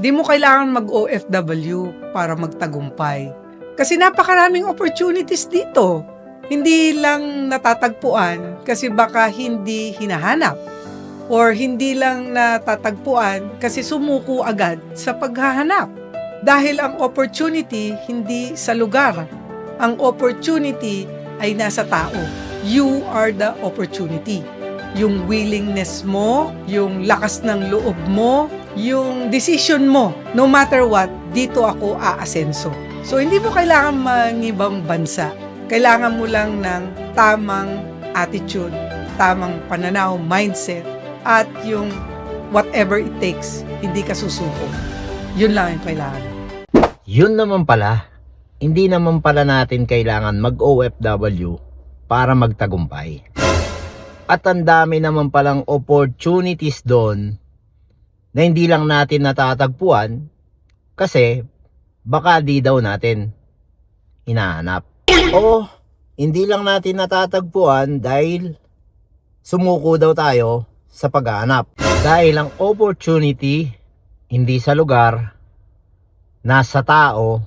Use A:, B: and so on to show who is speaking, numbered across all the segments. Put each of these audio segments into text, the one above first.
A: Di mo kailangan mag-OFW para magtagumpay. Kasi napakaraming opportunities dito. Hindi lang natatagpuan kasi baka hindi hinahanap. Or hindi lang natatagpuan kasi sumuko agad sa paghahanap. Dahil ang opportunity hindi sa lugar. Ang opportunity ay nasa tao. You are the opportunity. Yung willingness mo, yung lakas ng loob mo, yung decision mo, no matter what, dito ako aasenso. So, hindi mo kailangan mangibang bansa. Kailangan mo lang ng tamang attitude, tamang pananaw, mindset, at yung whatever it takes, hindi ka susuko. Yun lang yung kailangan.
B: Yun naman pala, hindi naman pala natin kailangan mag-OFW para magtagumpay. At ang dami naman palang opportunities doon na hindi lang natin natatagpuan kasi baka di daw natin hinahanap. O hindi lang natin natatagpuan dahil sumuko daw tayo sa paghahanap. Dahil ang opportunity hindi sa lugar, nasa tao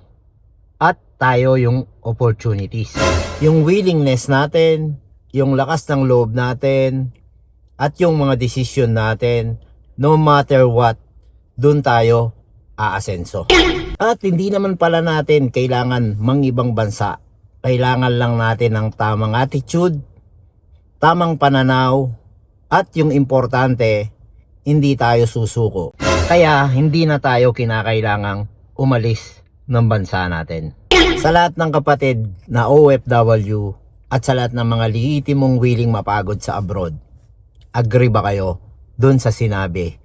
B: at tayo yung opportunities. Yung willingness natin, yung lakas ng loob natin, at yung mga desisyon natin, no matter what, dun tayo aasenso. At hindi naman pala natin kailangan mangibang bansa. Kailangan lang natin ng tamang attitude, tamang pananaw, at yung importante, hindi tayo susuko. Kaya hindi na tayo kinakailangang umalis ng bansa natin. Sa lahat ng kapatid na OFW at sa lahat ng mga lihitimong willing mapagod sa abroad, agree ba kayo dun sa sinabi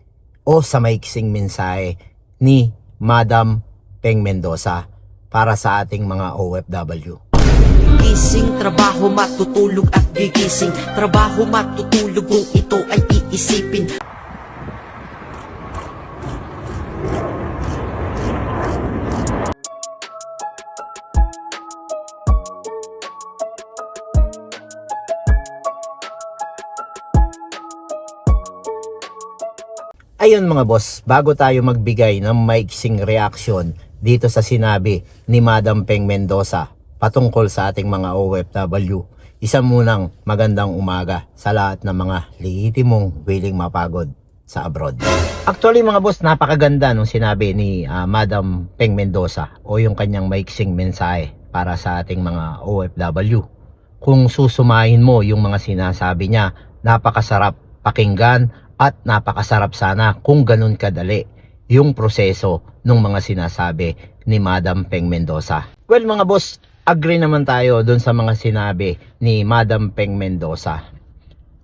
B: o sa maiksing mensahe ni Madam Peng Mendoza para sa ating mga OFW?
C: Gising, trabaho, matutulog at gigising Trabaho, matutulog kung ito ay iisipin
B: Ayun mga boss, bago tayo magbigay ng maiksing reaction dito sa sinabi ni Madam Peng Mendoza patungkol sa ating mga OFW, isa munang magandang umaga sa lahat ng mga lihitimong willing mapagod sa abroad. Actually mga boss, napakaganda nung sinabi ni ah, Madam Peng Mendoza o yung kanyang maiksing mensahe para sa ating mga OFW. Kung susumahin mo yung mga sinasabi niya, napakasarap pakinggan at napakasarap sana kung ganun kadali yung proseso ng mga sinasabi ni Madam Peng Mendoza. Well mga boss, agree naman tayo dun sa mga sinabi ni Madam Peng Mendoza.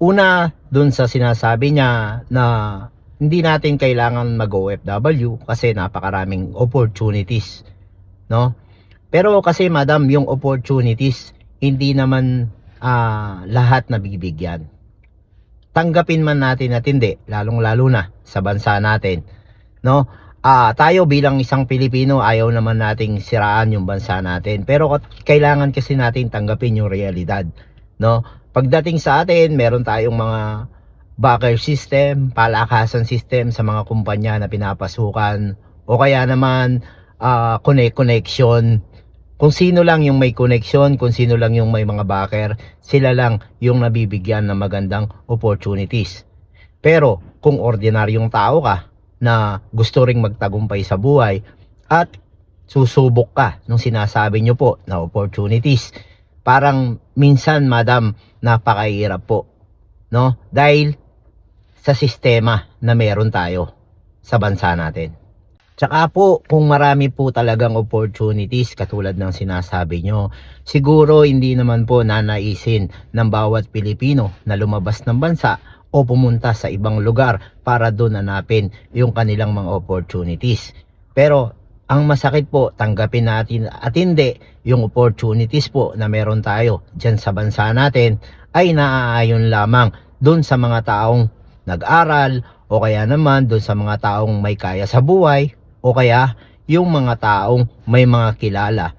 B: Una, dun sa sinasabi niya na hindi natin kailangan mag-OFW kasi napakaraming opportunities, no? Pero kasi madam, yung opportunities hindi naman ah, lahat nabibigyan tanggapin man natin at hindi, lalong-lalo na sa bansa natin, no? Ah, tayo bilang isang Pilipino, ayaw naman nating siraan yung bansa natin. Pero kailangan kasi natin tanggapin yung realidad, no? Pagdating sa atin, meron tayong mga backer system, palakasan system sa mga kumpanya na pinapasukan o kaya naman ah, connect connection kung sino lang yung may connection, kung sino lang yung may mga backer, sila lang yung nabibigyan ng magandang opportunities. Pero kung ordinaryong tao ka na gusto ring magtagumpay sa buhay at susubok ka nung sinasabi nyo po na opportunities, parang minsan madam napakahirap po. No? Dahil sa sistema na meron tayo sa bansa natin. Tsaka po, kung marami po talagang opportunities katulad ng sinasabi nyo, siguro hindi naman po nanaisin ng bawat Pilipino na lumabas ng bansa o pumunta sa ibang lugar para doon hanapin yung kanilang mga opportunities. Pero ang masakit po, tanggapin natin at hindi yung opportunities po na meron tayo dyan sa bansa natin ay naaayon lamang doon sa mga taong nag-aral o kaya naman doon sa mga taong may kaya sa buhay o kaya yung mga taong may mga kilala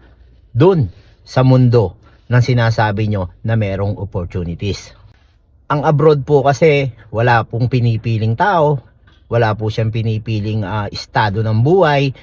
B: doon sa mundo ng sinasabi nyo na merong opportunities. Ang abroad po kasi wala pong pinipiling tao, wala po siyang pinipiling ah, estado ng buhay.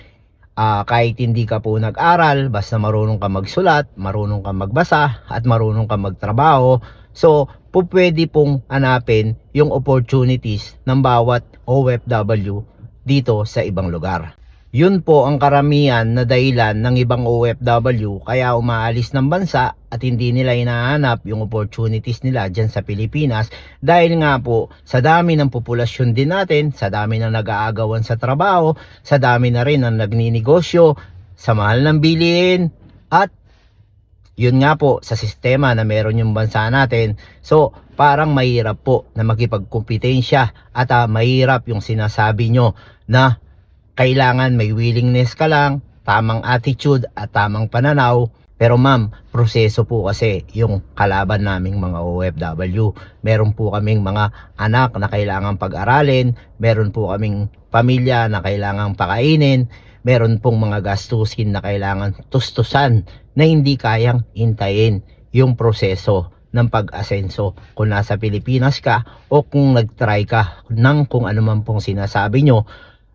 B: Ah, kahit hindi ka po nag-aral, basta marunong ka magsulat, marunong ka magbasa, at marunong ka magtrabaho. So, po pwede pong hanapin yung opportunities ng bawat OFW dito sa ibang lugar. Yun po ang karamihan na dahilan ng ibang OFW kaya umaalis ng bansa at hindi nila inahanap yung opportunities nila dyan sa Pilipinas dahil nga po sa dami ng populasyon din natin, sa dami ng nag-aagawan sa trabaho, sa dami na rin ng nagninegosyo, sa mahal ng bilihin at yun nga po sa sistema na meron yung bansa natin. So, parang mahirap po na makipagkompetensya at ah, mahirap yung sinasabi nyo na kailangan may willingness ka lang, tamang attitude at tamang pananaw. Pero ma'am, proseso po kasi yung kalaban naming mga OFW. Meron po kaming mga anak na kailangan pag-aralin, meron po kaming pamilya na kailangan pakainin, meron pong mga gastusin na kailangan tustusan na hindi kayang intayin yung proseso ng pag-asenso kung nasa Pilipinas ka o kung nag-try ka ng kung ano man pong sinasabi nyo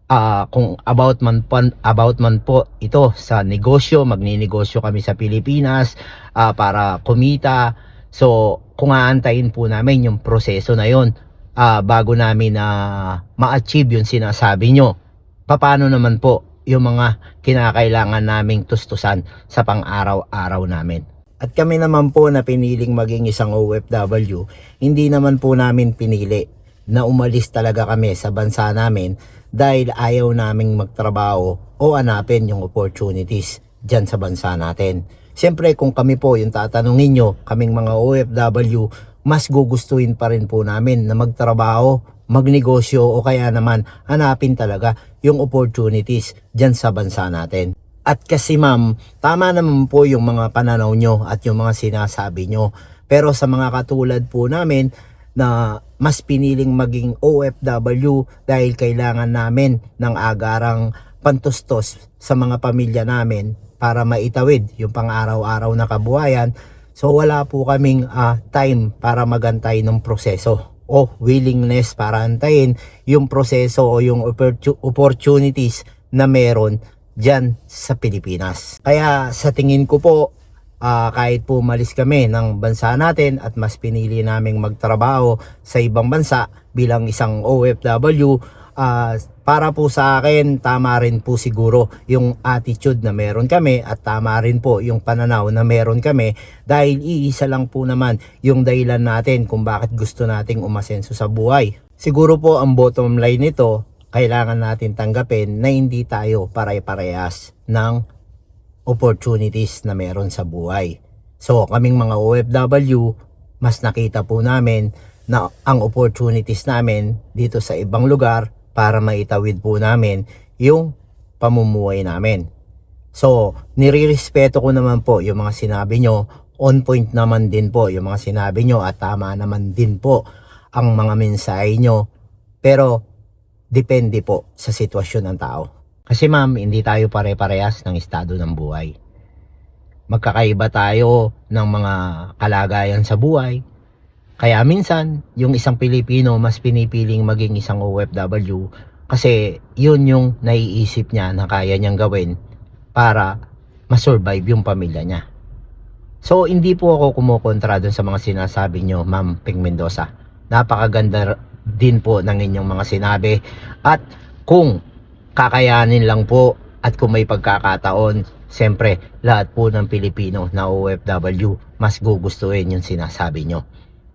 B: ah kung about man po, about man po ito sa negosyo, magninegosyo kami sa Pilipinas ah, para kumita. So, kung aantayin po namin yung proseso na yon ah, bago namin na ma-achieve yung sinasabi nyo, paano naman po yung mga kinakailangan naming tustusan sa pang-araw-araw namin. At kami naman po na piniling maging isang OFW, hindi naman po namin pinili na umalis talaga kami sa bansa namin dahil ayaw naming magtrabaho o hanapin yung opportunities dyan sa bansa natin. Siyempre kung kami po yung tatanungin nyo, kaming mga OFW, mas gugustuhin pa rin po namin na magtrabaho, magnegosyo o kaya naman hanapin talaga yung opportunities dyan sa bansa natin. At kasi ma'am, tama naman po yung mga pananaw nyo at yung mga sinasabi nyo. Pero sa mga katulad po namin na mas piniling maging OFW dahil kailangan namin ng agarang pantustos sa mga pamilya namin para maitawid yung pang-araw-araw na kabuhayan. So wala po kaming ah, time para magantay ng proseso o willingness para antayin yung proseso o yung opportu- opportunities na meron dyan sa Pilipinas. Kaya sa tingin ko po, ah, kahit po umalis kami ng bansa natin at mas pinili naming magtrabaho sa ibang bansa bilang isang OFW, ah, para po sa akin, tama rin po siguro yung attitude na meron kami at tama rin po yung pananaw na meron kami dahil iisa lang po naman yung dahilan natin kung bakit gusto nating umasenso sa buhay. Siguro po ang bottom line nito, kailangan natin tanggapin na hindi tayo pare-parehas ng opportunities na meron sa buhay. So, kaming mga OFW, mas nakita po namin na ang opportunities namin dito sa ibang lugar para maitawid po namin yung pamumuhay namin. So, nirirespeto ko naman po yung mga sinabi nyo. On point naman din po yung mga sinabi nyo at tama naman din po ang mga mensahe nyo. Pero, depende po sa sitwasyon ng tao. Kasi ma'am, hindi tayo pare-parehas ng estado ng buhay. Magkakaiba tayo ng mga kalagayan sa buhay. Kaya minsan, yung isang Pilipino mas pinipiling maging isang OFW kasi yun yung naiisip niya na kaya niyang gawin para masurvive yung pamilya niya. So, hindi po ako kumukontra dun sa mga sinasabi nyo, Ma'am Ping Mendoza. Napakaganda din po ng inyong mga sinabi. At kung kakayanin lang po at kung may pagkakataon, siyempre, lahat po ng Pilipino na OFW, mas gugustuhin yung sinasabi nyo.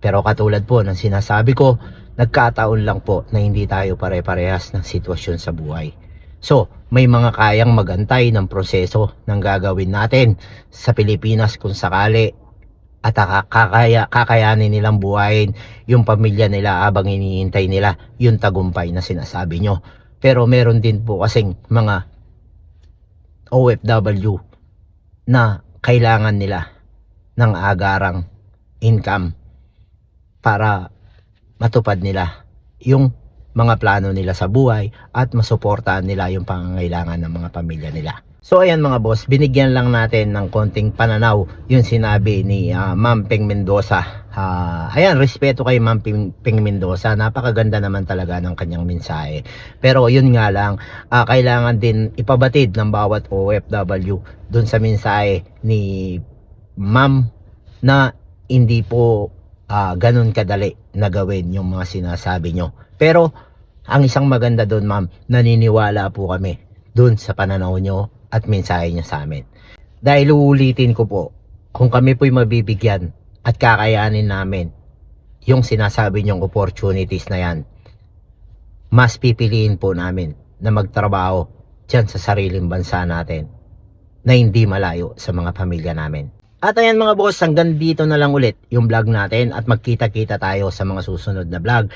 B: Pero katulad po ng sinasabi ko, nagkataon lang po na hindi tayo pare-parehas ng sitwasyon sa buhay. So, may mga kayang magantay ng proseso ng gagawin natin sa Pilipinas kung sakali at kaka- kakaya, kakayanin nilang buhayin yung pamilya nila habang iniintay nila yung tagumpay na sinasabi nyo. Pero meron din po kasing mga OFW na kailangan nila ng agarang income para matupad nila yung mga plano nila sa buhay at masuportahan nila yung pangangailangan ng mga pamilya nila. So ayan mga boss, binigyan lang natin ng konting pananaw yung sinabi ni ah, Ma'am Peng Mendoza Ah, ayan, respeto kay Ma'am Ping, Ping Mendoza. Napakaganda naman talaga ng kanyang mensahe. Pero yun nga lang, ah, kailangan din ipabatid ng bawat OFW dun sa mensahe ni Ma'am na hindi po ah, ganun kadali na gawin yung mga sinasabi nyo. Pero ang isang maganda doon, Ma'am, naniniwala po kami dun sa pananaw nyo at mensahe nyo sa amin. Dahil uulitin ko po, kung kami po'y mabibigyan at kakayanin namin yung sinasabi nyong opportunities na yan, mas pipiliin po namin na magtrabaho dyan sa sariling bansa natin na hindi malayo sa mga pamilya namin. At ayan mga boss, hanggang dito na lang ulit yung vlog natin at magkita-kita tayo sa mga susunod na vlog.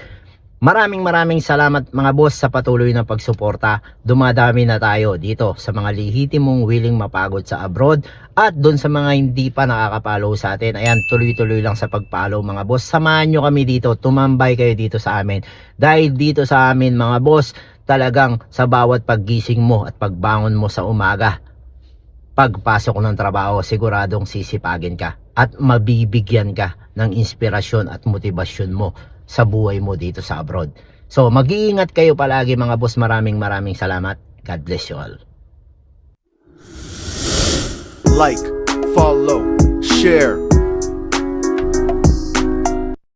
B: Maraming maraming salamat mga boss sa patuloy na pagsuporta. Dumadami na tayo dito sa mga lihitimong willing mapagod sa abroad at doon sa mga hindi pa nakakapollow sa atin. Ayan, tuloy-tuloy lang sa pagpollow mga boss. Samahan nyo kami dito, tumambay kayo dito sa amin. Dahil dito sa amin mga boss, talagang sa bawat paggising mo at pagbangon mo sa umaga, pagpasok ng trabaho, siguradong sisipagin ka at mabibigyan ka ng inspirasyon at motibasyon mo sa buhay mo dito sa abroad. So, mag-iingat kayo palagi mga boss. Maraming maraming salamat. God bless you all.
D: like, follow, share,